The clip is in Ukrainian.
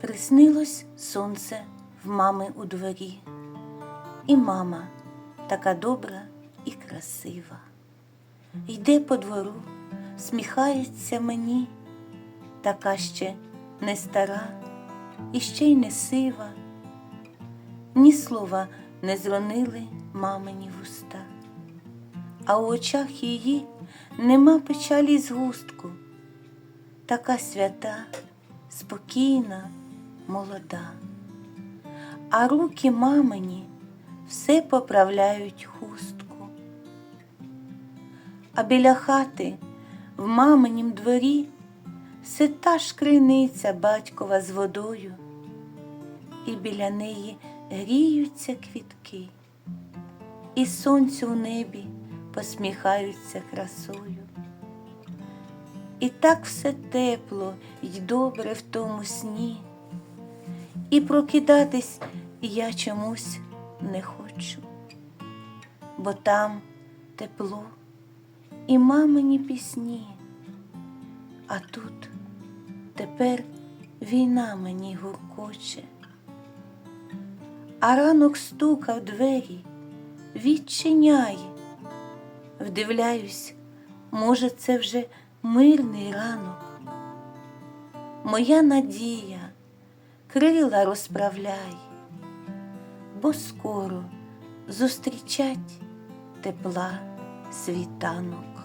Приснилось сонце в мами у дворі, і мама така добра і красива. Йде по двору, сміхається мені, така ще не стара і ще й не сива. Ні слова не зронили мамині вуста, а у очах її нема печалі згустку, така свята, спокійна, молода. А руки мамині все поправляють хустку. А біля хати в маминім дворі все та ж криниця батькова з водою, і біля неї гріються квітки, і сонцю в небі посміхаються красою. І так все тепло й добре в тому сні, і прокидатись я чомусь не хочу, бо там тепло і мамині пісні, а тут тепер війна мені гуркоче, а ранок стука в двері, відчиняє, вдивляюсь, може, це вже мирний ранок. Моя надія крила розправляй, бо скоро зустрічать тепла світанок.